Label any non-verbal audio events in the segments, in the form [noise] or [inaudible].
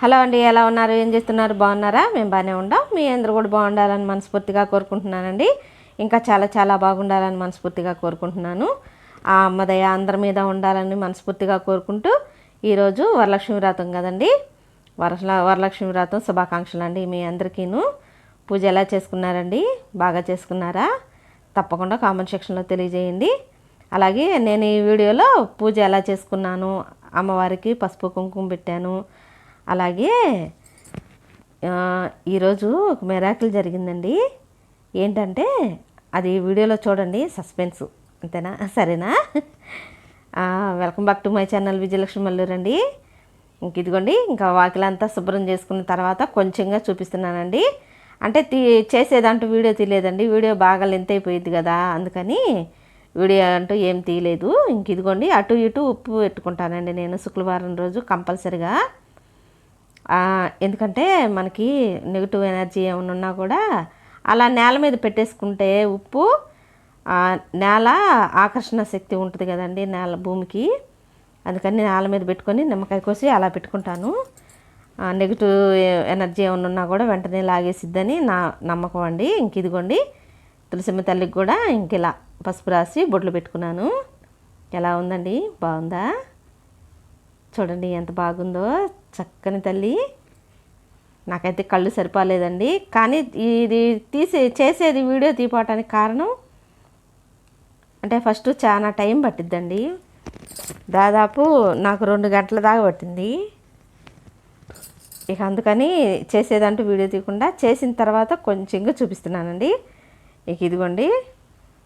Hello అండి ఎలా ఉన్నారు? ఏం చేస్తున్నారు? బాగున్నారా? మేము బాగానే ఉండాం. మీ అందరూ కూడా బాగుండాలని మనస్ఫూర్తిగా కోరుకుంటున్నానండి. ఇంకా చాలా చాలా బాగుండాలని మనస్ఫూర్తిగా కోరుకుంటున్నాను. ఆ అమ్మదయ అందరి మీద ఉండాలని మనస్ఫూర్తిగా కోరుకుంటూ ఈరోజు వరలక్ష్మి వ్రతం కదండి. వరల వరలక్ష్మి వ్రతం శుభాకాంక్షలు అండి మీ అందరికీను. పూజ ఎలా చేసుకున్నారండి? బాగా చేసుకున్నారా? తప్పకుండా కామెంట్ సెక్షన్లో తెలియజేయండి. అలాగే నేను ఈ వీడియోలో పూజ ఎలా చేసుకున్నాను అమ్మవారికి పసుపు కుంకుమ పెట్టాను అలాగే ఈరోజు ఒక మెరాకిల్ జరిగిందండి. ఏంటంటే అది వీడియోలో చూడండి సస్పెన్స్. అంతేనా? సరేనా? Welcome back to my channel Vijayalakshmi మల్లూరండి ఇంక ఇదిగోండి ఇంకా వాకిలంతా శుభ్రం చేసుకున్న తర్వాత కొంచెంగా చూపిస్తున్నానండి. అంటే తీ చేసేదంటూ వీడియో తీయలేదండి. వీడియో బాగా లెంత్ అయిపోయింది కదా అందుకని వీడియో అంటూ ఏం తీయలేదు. ఇంక ఇదిగోండి అటు ఇటు ఉప్పు పెట్టుకుంటానండి నేను శుక్రవారం రోజు కంపల్సరిగా. ఎందుకంటే మనకి నెగిటివ్ ఎనర్జీ ఏమైనా ఉన్నా కూడా అలా నేల మీద పెట్టేసుకుంటే ఉప్పు నేల ఆకర్షణ శక్తి ఉంటుంది కదండి నేల భూమికి. అందుకని నేల మీద పెట్టుకొని నిమ్మకాయ కోసి అలా పెట్టుకుంటాను. నెగిటివ్ ఎనర్జీ ఏమైనా ఉన్నా కూడా వెంటనే లాగేసిద్దని నా నమ్మకం అండి. ఇంక ఇదిగోండి తులసిమ్మ తల్లికి కూడా ఇంక ఇలా పసుపు రాసి బొడ్లు పెట్టుకున్నాను. ఎలా ఉందండి? బాగుందా? చూడండి ఎంత బాగుందో. చక్కని తల్లి. నాకైతే కళ్ళు సరిపోలేదండి. కానీ ఇది తీసే చేసేది వీడియో తీపడానికి కారణం అంటే ఫస్ట్ చాలా టైం పట్టిద్దండి. దాదాపు నాకు రెండు గంటల దాకా పట్టింది. ఇక అందుకని చేసేదంటూ వీడియో తీయకుండా చేసిన తర్వాత కొంచెంగా చూపిస్తున్నానండి. ఇక ఇదిగోండి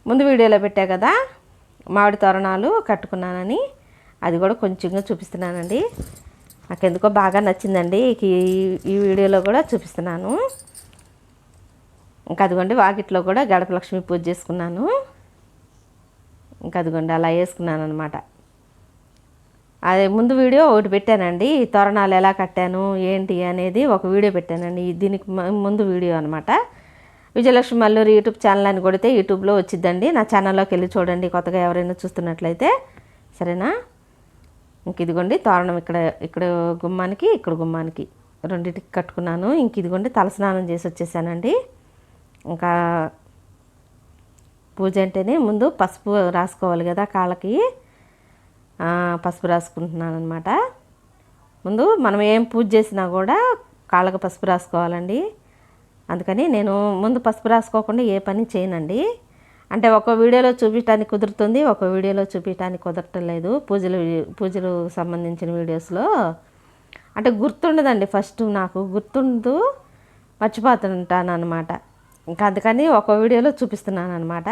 ముందు వీడియోలో పెట్టా కదా మామిడి తోరణాలు కట్టుకున్నానని అది కూడా కొంచెంగా చూపిస్తున్నానండి. నాకు ఎందుకో బాగా నచ్చిందండి. ఈ- వీడియోలో కూడా చూపిస్తున్నాను. ఇంకా అదిగోండి వాకిట్లో కూడా గడప లక్ష్మి పూజ చేసుకున్నాను. ఇంకా అదిగోండి అలా వేసుకున్నాను అనమాట అదే ముందు వీడియో ఒకటి పెట్టానండి. తోరణాలు ఎలా కట్టాను ఏంటి అనేది ఒక వీడియో పెట్టానండి. దీనికి ముందు వీడియో అనమాట విజయలక్ష్మి మల్లూరి యూట్యూబ్ ఛానల్ అని కొడితే యూట్యూబ్లో వచ్చిద్దండి. నా ఛానల్లోకి వెళ్ళి చూడండి కొత్తగా ఎవరైనా చూస్తున్నట్లయితే. సరేనా? ఇంక ఇదిగోండి తోరణం ఇక్కడ ఇక్కడ గుమ్మానికి ఇక్కడ గుమ్మానికి రెండింటికి కట్టుకున్నాను. ఇంక ఇదిగోండి తలస్నానం చేసి వచ్చేసానండి. ఇంకా పూజ అంటేనే ముందు పసుపు రాసుకోవాలి కదా కాళ్ళకి. పసుపు రాసుకుంటున్నాను అనమాట ముందు మనం ఏం పూజ చేసినా కూడా కాళ్ళకు పసుపు రాసుకోవాలండి. అందుకని నేను ముందు పసుపు రాసుకోకుండా ఏ పని చేయనండి. అంటే ఒక వీడియోలో చూపించడానికి కుదురుతుంది ఒక వీడియోలో చూపించడానికి కుదరటం లేదు పూజలు పూజలు సంబంధించిన వీడియోస్లో. అంటే గుర్తుండదండి ఫస్ట్ నాకు గుర్తుండు మర్చిపోతుంటాను అనమాట ఇంకా అందుకని ఒక వీడియోలో చూపిస్తున్నాను అనమాట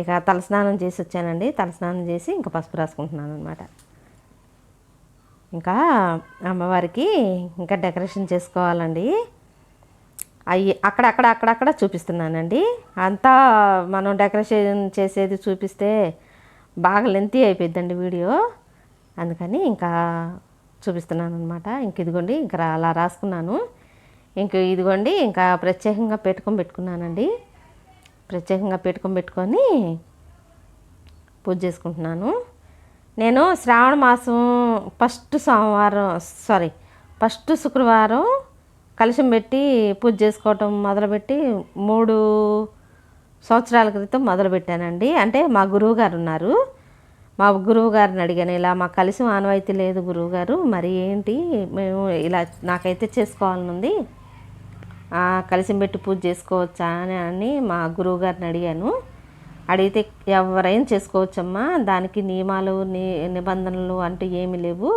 ఇక తలస్నానం చేసి వచ్చానండి తలస్నానం చేసి ఇంకా పసుపు రాసుకుంటున్నాను అనమాట ఇంకా అమ్మవారికి ఇంకా డెకరేషన్ చేసుకోవాలండి. అవి అక్కడక్కడ అక్కడక్కడ చూపిస్తున్నానండి. అంతా మనం డెకరేషన్ చేసేది చూపిస్తే బాగా లెంతీ అయిపోయిందండి వీడియో. అందుకని ఇంకా చూపిస్తున్నాను అనమాట ఇంక ఇదిగోండి ఇంకా అలా రాసుకున్నాను. ఇంక ఇదిగోండి ఇంకా ప్రత్యేకంగా పెట్టుకొని పెట్టుకున్నానండి. ప్రత్యేకంగా పెట్టుకొని పెట్టుకొని పూజ చేసుకుంటున్నాను. నేను శ్రావణ మాసం ఫస్ట్ సోమవారం సారీ ఫస్ట్ శుక్రవారం కలశం పెట్టి పూజ చేసుకోవటం మొదలుపెట్టి మూడు సంవత్సరాల క్రితం మొదలుపెట్టానండి. అంటే మా గురువు గారు ఉన్నారు మా గురువు గారిని అడిగాను ఇలా మా కలిసి ఆనవాయితీ లేదు గురువు గారు మరి ఏంటి? మేము ఇలా నాకైతే చేసుకోవాలని ఉంది పెట్టి పూజ చేసుకోవచ్చా? అని అని మా గురువు గారిని అడిగాను. అడిగితే ఎవరైనా చేసుకోవచ్చమ్మా దానికి నియమాలు ని నిబంధనలు అంటూ ఏమీ లేవు.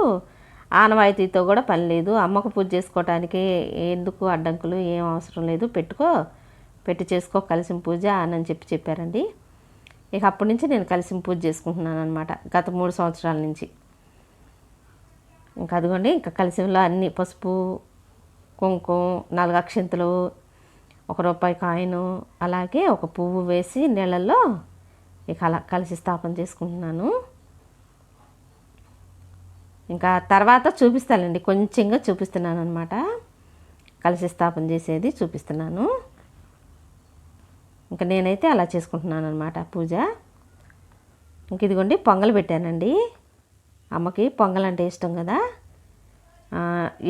ఆనవాయితీతో కూడా పని లేదు. అమ్మకు పూజ చేసుకోవటానికి ఎందుకు అడ్డంకులు ఏం అవసరం లేదు. పెట్టుకో పెట్టి చేసుకో కలిసి పూజ అని చెప్పి చెప్పారండి. ఇక అప్పటి నుంచి నేను కలిసి పూజ చేసుకుంటున్నాను అనమాట గత మూడు సంవత్సరాల నుంచి. ఇంకా అదిగోండి ఇంకా కలిసిలో అన్ని పసుపు కుంకుమ నాలుగు అక్షింతలు ఒక రూపాయి కాయిన్ అలాగే ఒక పువ్వు వేసి నీళ్ళల్లో ఇక అలా కలిసి స్థాపన చేసుకుంటున్నాను. ఇంకా తర్వాత చూపిస్తానండి. కొంచెంగా చూపిస్తున్నాను అనమాట కలిసి స్థాపన చేసేది చూపిస్తున్నాను. ఇంకా నేనైతే అలా చేసుకుంటున్నాను అనమాట పూజ. ఇంక ఇదిగోండి పొంగల్ పెట్టానండి. అమ్మకి పొంగల్ అంటే ఇష్టం కదా.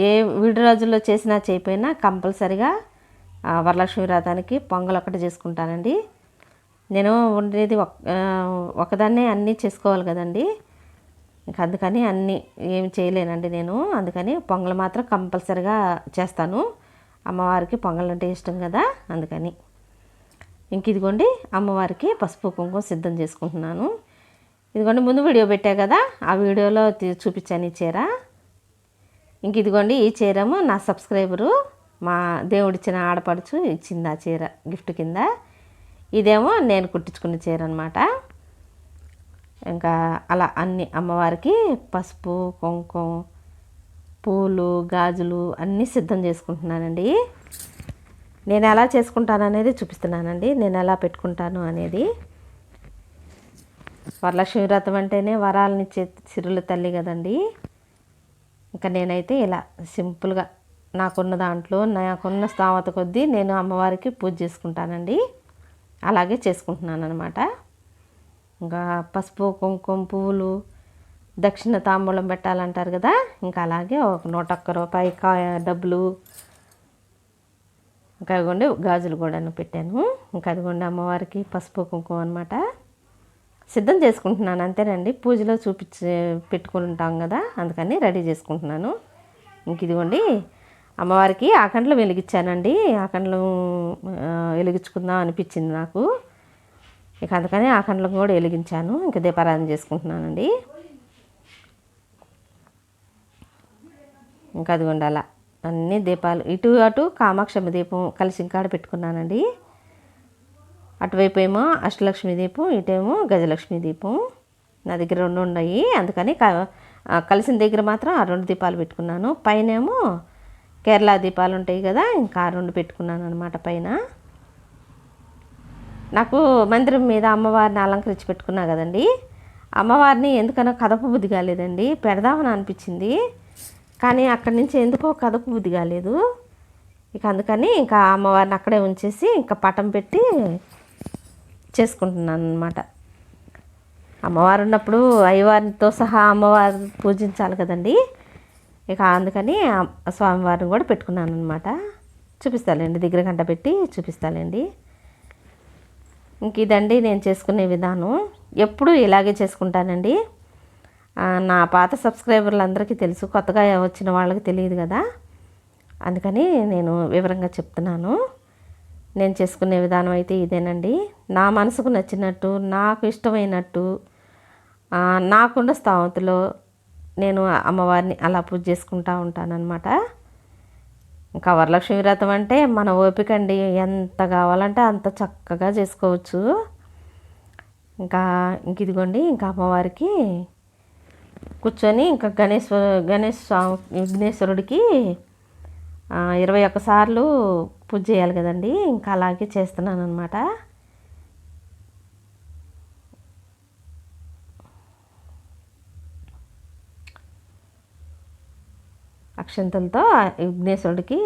ఏ విడి రోజుల్లో చేసినా చేయకపోయినా కంపల్సరిగా వరలక్ష్మి వ్రతానికి పొంగల్ ఒకటి చేసుకుంటానండి. నేను ఉండేది ఒక ఒకదాన్నే అన్నీ చేసుకోవాలి కదండి. ఇంకా అందుకని అన్నీ ఏం చేయలేనండి నేను. అందుకని పొంగల్ మాత్రం కంపల్సరిగా చేస్తాను. అమ్మవారికి పొంగల్ అంటే ఇష్టం కదా అందుకని. ఇంక ఇదిగోండి అమ్మవారికి పసుపు కుంకుమ సిద్ధం చేసుకుంటున్నాను. ఇదిగోండి ముందు వీడియో పెట్టా కదా ఆ వీడియోలో చూపించాను ఈ చీర. ఇంక ఇదిగోండి ఈ చీరము నా సబ్స్క్రైబరు మా దేవుడిచ్చిన ఆడపడుచు ఇచ్చింది ఆ చీర గిఫ్ట్ కింద. ఇదేమో నేను కుట్టించుకున్న చీర అనమాట ఇంకా అలా అన్ని అమ్మవారికి పసుపు కుంకుమ పూలు గాజులు అన్నీ సిద్ధం చేసుకుంటున్నానండి. నేను ఎలా చేసుకుంటాను అనేది చూపిస్తున్నానండి. నేను ఎలా పెట్టుకుంటాను అనేది. వరలక్ష్మి వ్రతం అంటేనే వరాలనిచ్చే సిరుల తల్లి కదండి. ఇంకా నేనైతే ఇలా సింపుల్గా నాకున్న దాంట్లో నాకున్న స్థామత కొద్దీ నేను అమ్మవారికి పూజ చేసుకుంటానండి. అలాగే చేసుకుంటున్నాను అనమాట ఇంకా పసుపు కుంకుమ పువ్వులు దక్షిణ తాంబూలం పెట్టాలంటారు కదా ఇంకా అలాగే ఒక నూట ఒక్క రూపాయి కా డబ్బులు. ఇంకా అదిగోండి గాజులు కూడాను పెట్టాను. ఇంకా అదిగోండి అమ్మవారికి పసుపు కుంకుమ అనమాట సిద్ధం చేసుకుంటున్నాను అంతేనండి. పూజలో చూపించి పెట్టుకుంటాం కదా అందుకని రెడీ చేసుకుంటున్నాను. ఇంక ఇదిగోండి అమ్మవారికి ఆకండ్లు వెలిగించానండి. ఆకండ్లు వెలిగించుకుందాం అనిపించింది నాకు. ఇక అందుకని ఆకండ్లు కూడా వెలిగించాను. ఇంకా దీపారాధన చేసుకుంటున్నానండి. ఇంకా అది ఉండాల అన్ని దీపాలు ఇటు అటు కామాక్షమ్మ దీపం కలిసి ఇంకాడ పెట్టుకున్నానండి. అటువైపు ఏమో అష్టలక్ష్మి దీపం ఇటేమో గజలక్ష్మి దీపం. నా దగ్గర రెండు ఉన్నాయి. అందుకని క- కలిసిన దగ్గర మాత్రం ఆ రెండు దీపాలు పెట్టుకున్నాను. పైనేమో కేరళ దీపాలు ఉంటాయి కదా ఇంకా ఆ రెండు పెట్టుకున్నాను అనమాట పైన. నాకు మందిరం మీద అమ్మవారిని అలంకరించి పెట్టుకున్నా కదండి. అమ్మవారిని ఎందుకనో కదపు బుద్ధి కాలేదండి. పెడదామని అనిపించింది. కానీ అక్కడి నుంచి ఎందుకో కదపు బుద్ధి కాలేదు. ఇక అందుకని ఇంకా అమ్మవారిని అక్కడే ఉంచేసి ఇంకా పటం పెట్టి చేసుకుంటున్నాను అనమాట అమ్మవారు ఉన్నప్పుడు అయ్యవారితో సహా అమ్మవారు పూజించాలి కదండి. ఇక అందుకని స్వామివారిని కూడా పెట్టుకున్నాను అనమాట చూపిస్తాలేండి దగ్గర గంట పెట్టి చూపిస్తాలేండి. ఇంక ఇదండి నేను చేసుకునే విధానం. ఎప్పుడు ఇలాగే చేసుకుంటానండి. నా పాత సబ్స్క్రైబర్లు అందరికీ తెలుసు కొత్తగా వచ్చిన వాళ్ళకి తెలియదు కదా. అందుకని నేను వివరంగా చెప్తున్నాను. నేను చేసుకునే విధానం అయితే ఇదేనండి. నా మనసుకు నచ్చినట్టు నాకు ఇష్టమైనట్టు నాకున్న స్థావతిలో నేను అమ్మవారిని అలా పూజ చేసుకుంటూ ఉంటానన్నమాట. ఇంకా వరలక్ష్మి వ్రతం అంటే మన ఓపిక అండి. ఎంత కావాలంటే అంత చక్కగా చేసుకోవచ్చు. ఇంకా ఇంక ఇదిగోండి ఇంకా అమ్మవారికి కూర్చొని ఇంకా గణేశ్వర గణేష్ స్వామి విఘ్నేశ్వరుడికి ఇరవై ఒక్క సార్లు పూజ చేయాలి కదండి. ఇంకా అలాగే చేస్తున్నాను అనమాట అక్షంతలతో విఘ్నేశ్వరుడికి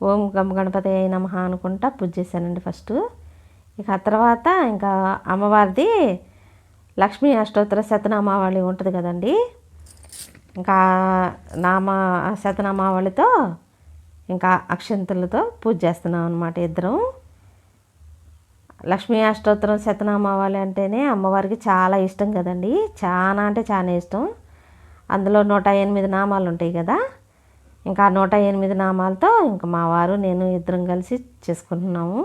ఓం గం గణపతి నమః అనుకుంటా పూజ చేశానండి ఫస్ట్. ఇక ఆ తర్వాత ఇంకా అమ్మవారిది లక్ష్మీ అష్టోత్తర శతనామావళి ఉంటుంది కదండి. ఇంకా నామ శతనామావళితో ఇంకా అక్షంతలతో పూజ చేస్తున్నాం అనమాట ఇద్దరం. లక్ష్మీ అష్టోత్తరం శతనామావళి అంటేనే అమ్మవారికి చాలా ఇష్టం కదండి. చాలా అంటే చాలా ఇష్టం. అందులో నూట ఎనిమిది నామాలు ఉంటాయి కదా. ఇంకా నూట ఎనిమిది నామాలతో ఇంకా మా వారు నేను ఇద్దరం కలిసి చేసుకుంటున్నాము.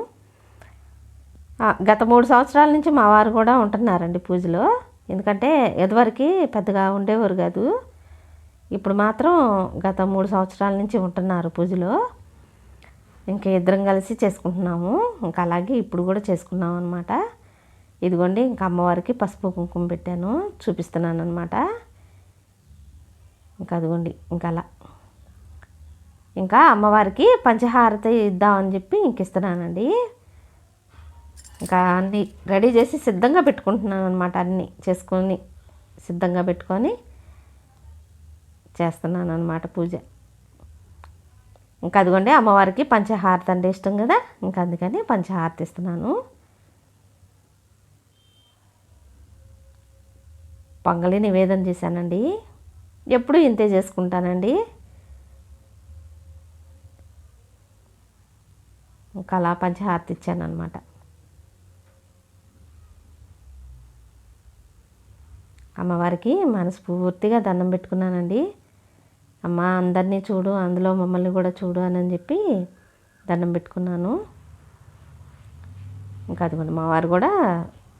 గత మూడు సంవత్సరాల నుంచి మా వారు కూడా ఉంటున్నారండి పూజలో. ఎందుకంటే ఎదువరకు పెద్దగా ఉండేవారు కాదు. ఇప్పుడు మాత్రం గత మూడు సంవత్సరాల నుంచి ఉంటున్నారు పూజలో. ఇంకా ఇద్దరం కలిసి చేసుకుంటున్నాము. ఇంకా అలాగే ఇప్పుడు కూడా చేసుకున్నాం అనమాట ఇదిగోండి ఇంకా అమ్మవారికి పసుపు కుంకుమ పెట్టాను చూపిస్తున్నాను అనమాట ఇంకా అదిగోండి ఇంకా అలా. ఇంకా అమ్మవారికి పంచహారతి ఇద్దామని చెప్పి ఇంక ఇస్తున్నానండి. ఇంకా అన్నీ రెడీ చేసి సిద్ధంగా పెట్టుకుంటున్నాను అనమాట అన్నీ చేసుకొని సిద్ధంగా పెట్టుకొని చేస్తున్నాను అనమాట పూజ. ఇంకా అదిగోండి అమ్మవారికి పంచహారతి అంటే ఇష్టం కదా? ఇంకా అందుకని పంచహారతి ఇస్తున్నాను. పొంగలి నివేదన చేశానండి. ఎప్పుడు ఇంతే చేసుకుంటానండి. ఇంకా అలా పంచహారతి ఇచ్చాను అనమాట అమ్మవారికి మనస్ఫూర్తిగా దండం పెట్టుకున్నానండి. అమ్మ అందరినీ చూడు అందులో మమ్మల్ని కూడా చూడు అని చెప్పి దండం పెట్టుకున్నాను. ఇంకా అదిగోండి మా కూడా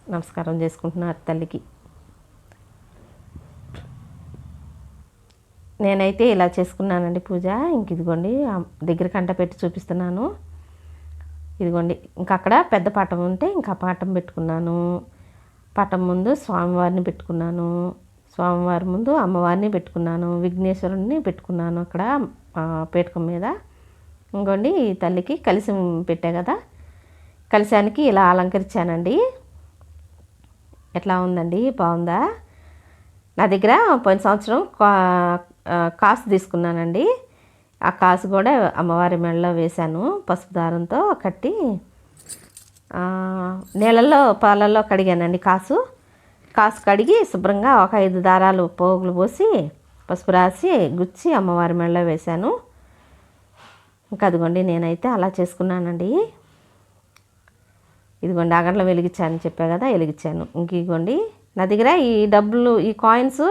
నమస్కారం చేసుకుంటున్నారు తల్లికి. నేనైతే ఇలా చేసుకున్నానండి పూజ. ఇంక ఇదిగోండి దగ్గర కంట పెట్టి చూపిస్తున్నాను. ఇదిగోండి ఇంకా అక్కడ పెద్ద పటం ఉంటే ఇంకా పటం పెట్టుకున్నాను. పటం ముందు స్వామివారిని పెట్టుకున్నాను. స్వామివారి ముందు అమ్మవారిని పెట్టుకున్నాను. విఘ్నేశ్వరుణ్ణి పెట్టుకున్నాను అక్కడ పీఠకం మీద. ఇంకోండి తల్లికి కలిసి పెట్టా కదా. కలిశానికి ఇలా అలంకరించానండి. ఎట్లా ఉందండి? బాగుందా? నా దగ్గర పోయిన సంవత్సరం కా- కాసు తీసుకున్నానండి. ఆ కాసు కూడా అమ్మవారి మెడలో వేశాను పసుపు దారంతో కట్టి నీళ్ళల్లో పాలల్లో కడిగానండి కాసు. కాసు కడిగి శుభ్రంగా ఒక ఐదు దారాలు పోగులు పోసి పసుపు రాసి గుచ్చి అమ్మవారి మెడలో వేశాను. ఇంకా అదిగోండి నేనైతే అలా చేసుకున్నానండి. ఇదిగోండి అగంట్లో వెలిగించాను చెప్పా కదా వెలిగించాను. ఇంక ఇదిగోండి నా దగ్గర ఈ డబ్బులు ఈ కాయిన్స్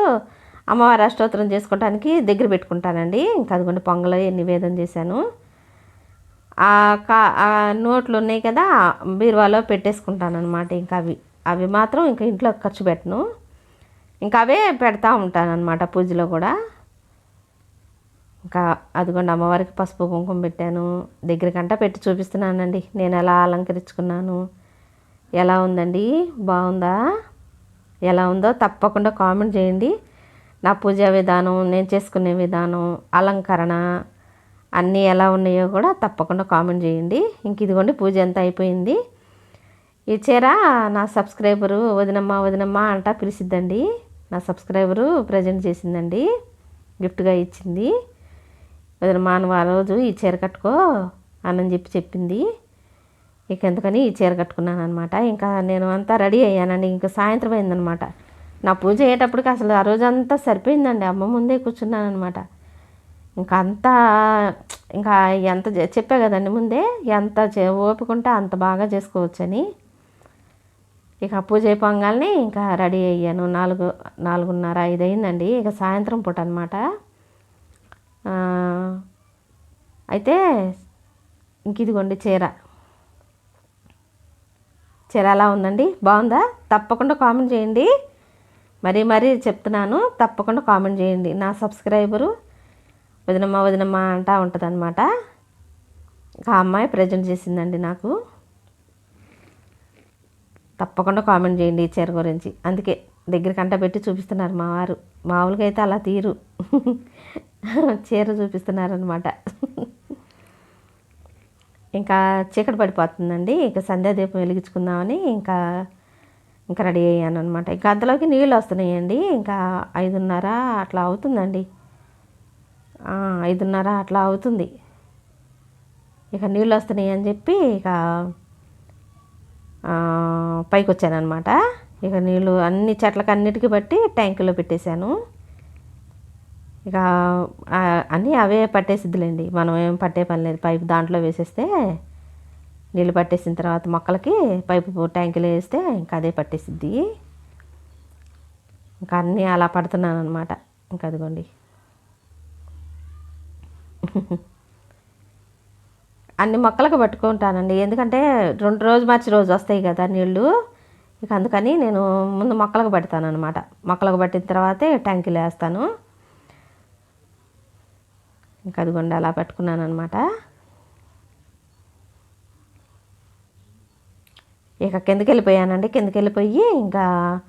అమ్మవారి అష్టోత్తరం చేసుకోవడానికి దగ్గర పెట్టుకుంటానండి. ఇంకా అదిగోండి పొంగలో నివేదన చేశాను. ఆ కా ఆ నోట్లు ఉన్నాయి కదా బీరువాలో పెట్టేసుకుంటాను అనమాట ఇంకా అవి అవి మాత్రం ఇంకా ఇంట్లో ఖర్చు పెట్టను. ఇంకా అవే పెడతా ఉంటాను అనమాట పూజలో కూడా. ఇంకా అదిగోండి అమ్మవారికి పసుపు కుంకుమ పెట్టాను. దగ్గరకంట పెట్టి చూపిస్తున్నానండి. నేను ఎలా అలంకరించుకున్నాను ఎలా ఉందండి బాగుందా ఎలా ఉందో తప్పకుండా కామెంట్ చేయండి. నా పూజా విధానం నేను చేసుకునే విధానం అలంకరణ అన్నీ ఎలా ఉన్నాయో కూడా తప్పకుండా కామెంట్ చేయండి. ఇంక ఇదిగోండి పూజ ఎంత అయిపోయింది. ఈ చీర నా సబ్స్క్రైబరు వదినమ్మ వదినమ్మ అంటా పిలిచిద్దండి. నా సబ్స్క్రైబరు ప్రజెంట్ చేసిందండి. గిఫ్ట్గా ఇచ్చింది. వదినమ్మ నువ్వు ఆ రోజు ఈ చీర కట్టుకో అని చెప్పి చెప్పింది. ఇక ఎందుకని ఈ చీర కట్టుకున్నాను అనమాట ఇంకా నేను అంతా రెడీ అయ్యానండి. ఇంకా సాయంత్రం అయిందనమాట నా పూజ అయ్యేటప్పటికి అసలు ఆ రోజంతా సరిపోయిందండి. అమ్మ ముందే కూర్చున్నాను అనమాట ఇంకా అంతా ఇంకా ఎంత చెప్పా కదండి ముందే ఎంత చే- ఓపిక ఉంటే అంత బాగా చేసుకోవచ్చని. ఇక పూజ అయిపోగానే ఇంకా రెడీ అయ్యాను. నాలుగు నాలుగున్నర ఐదు అయిందండి ఇక సాయంత్రం పూట అనమాట అయితే ఇంక ఇదిగోండి చీర. చీర ఎలా ఉందండి? బాగుందా? తప్పకుండా కామెంట్ చేయండి. మరీ మరీ చెప్తున్నాను తప్పకుండా కామెంట్ చేయండి. నా సబ్స్క్రైబరు వదినమ్మ వదినమ్మ అంటా ఉంటుంది అనమాట ఆ అమ్మాయి ప్రజెంట్ చేసిందండి నాకు. తప్పకుండా కామెంట్ చేయండి ఈ చీర గురించి. అందుకే దగ్గర కంట పెట్టి చూపిస్తున్నారు మా వారు. మామూలుగా అయితే అలా తీరు. [laughs] చీర చూపిస్తున్నారనమాట ఇంకా చీకటి పడిపోతుందండి. ఇంకా సంధ్యాదీపం వెలిగించుకుందామని ఇంకా ఇంకా రెడీ అయ్యాను అనమాట ఇంకా అంతలోకి నీళ్ళు వస్తున్నాయండి. ఇంకా ఐదున్నర అట్లా అవుతుందండి. ఐదున్నర అట్లా అవుతుంది. ఇక నీళ్ళు వస్తున్నాయి అని చెప్పి ఇక పైకి వచ్చానమాట ఇక నీళ్ళు అన్ని చెట్లకు అన్నిటికీ బట్టి ట్యాంకులో పెట్టేశాను. ఇక అన్నీ అవే పట్టేసిద్దిలేండి. మనం ఏం పట్టే పని లేదు. పైపు దాంట్లో వేసేస్తే నీళ్ళు పట్టేసిన తర్వాత మొక్కలకి పైపు ట్యాంకులు వేస్తే ఇంకా అదే పట్టేసిద్ది. ఇంకా అన్నీ అలా పడుతున్నాను అనమాట ఇంకా అదిగోండి. [laughs] అన్ని మొక్కలకు పట్టుకుంటానండి. ఎందుకంటే రెండు రోజు మార్చి రోజు వస్తాయి కదా నీళ్ళు. ఇక అందుకని నేను ముందు మొక్కలకు పెడతాను అనమాట మొక్కలకు పట్టిన తర్వాతే ట్యాంకులు వేస్తాను. ఇంకా అదిగోండి అలా పెట్టుకున్నాను అనమాట ఇక కిందకి వెళ్ళిపోయానండి. కిందకి వెళ్ళిపోయి ఇంకా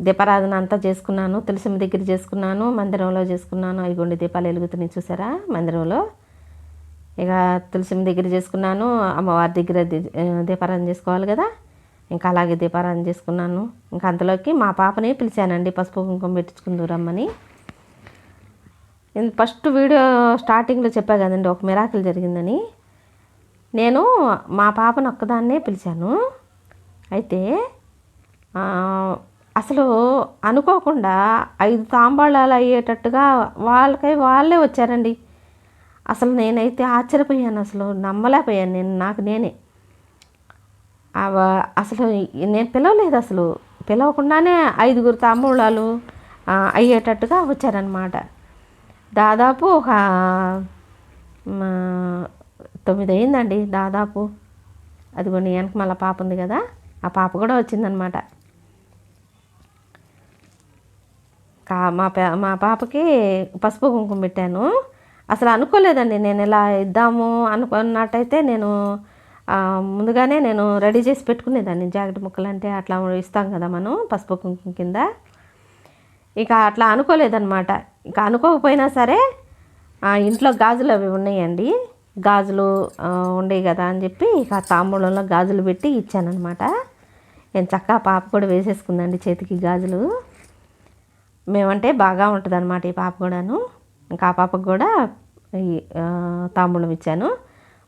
దీపారాధన అంతా చేసుకున్నాను. తులసిమ్మ దగ్గర చేసుకున్నాను. మందిరంలో చేసుకున్నాను. అయిగోండి దీపాలు వెలుగుతున్నాయి చూసారా? మందిరంలో. ఇక తులసిమ్మ దగ్గర చేసుకున్నాను. అమ్మవారి దగ్గర దీపారాధన చేసుకోవాలి కదా? ఇంకా అలాగే దీపారాధన చేసుకున్నాను. ఇంకా అంతలోకి మా పాపని పిలిచానండి. పసుపు కుంకుమ పెట్టించుకుందు రమ్మని. ఫస్ట్ వీడియో స్టార్టింగ్లో చెప్పా కదండి. ఒక మిరాకిల్ జరిగిందని. నేను మా పాపను ఒక్కదాన్నే పిలిచాను. అయితే అసలు అనుకోకుండా ఐదు తాంబాళాలు అయ్యేటట్టుగా వాళ్ళకై వాళ్ళే వచ్చారండి. అసలు నేనైతే ఆశ్చర్యపోయాను అసలు నమ్మలేకపోయాను నేను నాకు నేనే. అవ- అసలు నేను పిలవలేదు అసలు. పిలవకుండానే ఐదుగురు తాంబూలాలు అయ్యేటట్టుగా వచ్చారనమాట దాదాపు ఒక తొమ్మిది అయిందండి దాదాపు. అదిగోండి వెనక మళ్ళీ పాప ఉంది కదా. ఆ పాప కూడా వచ్చిందనమాట. కా మా మా పాపకి పసుపు కుంకుమ పెట్టాను. అసలు అనుకోలేదండి నేను ఇలా ఇద్దాము అనుకున్నట్టయితే నేను ముందుగానే నేను రెడీ చేసి పెట్టుకునేదాన్ని. జాకెట్ ముక్కలు అంటే అట్లా ఇస్తాం కదా మనం పసుపు కుంకుమ కింద. ఇక అట్లా అనుకోలేదన్నమాట ఇక అనుకోకపోయినా సరే ఇంట్లో గాజులు అవి ఉన్నాయండి. గాజులు ఉండేవి కదా అని చెప్పి ఇక తాంబూలంలో గాజులు పెట్టి ఇచ్చానమాట నేను చక్కగా పాప కూడా వేసేసుకుందండి చేతికి గాజులు. మేమంటే బాగా ఉంటుంది అనమాట ఈ పాప కూడాను. ఇంకా ఆ పాపకు కూడా ఈ తాంబూలం ఇచ్చాను.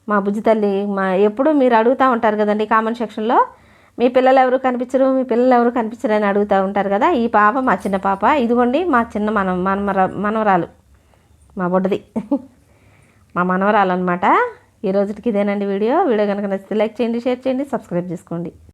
మా బుజ్జి తల్లి మా ఎప్పుడు మీరు అడుగుతూ ఉంటారు కదండి కామెంట్ సెక్షన్లో మీ పిల్లలు ఎవరు కనిపించరు మీ పిల్లలు ఎవరు కనిపించరు అని అడుగుతూ ఉంటారు కదా ఈ పాప మా చిన్న పాప ఇదిగోండి మా చిన్న మన మనమర మనవరాలు మా బొడ్డది. మా మనవరాలు అనమాట ఈ రోజుకి ఇదేనండి వీడియో. వీడియో కనుక నచ్చితే లైక్ చేయండి షేర్ చేయండి సబ్స్క్రైబ్ చేసుకోండి.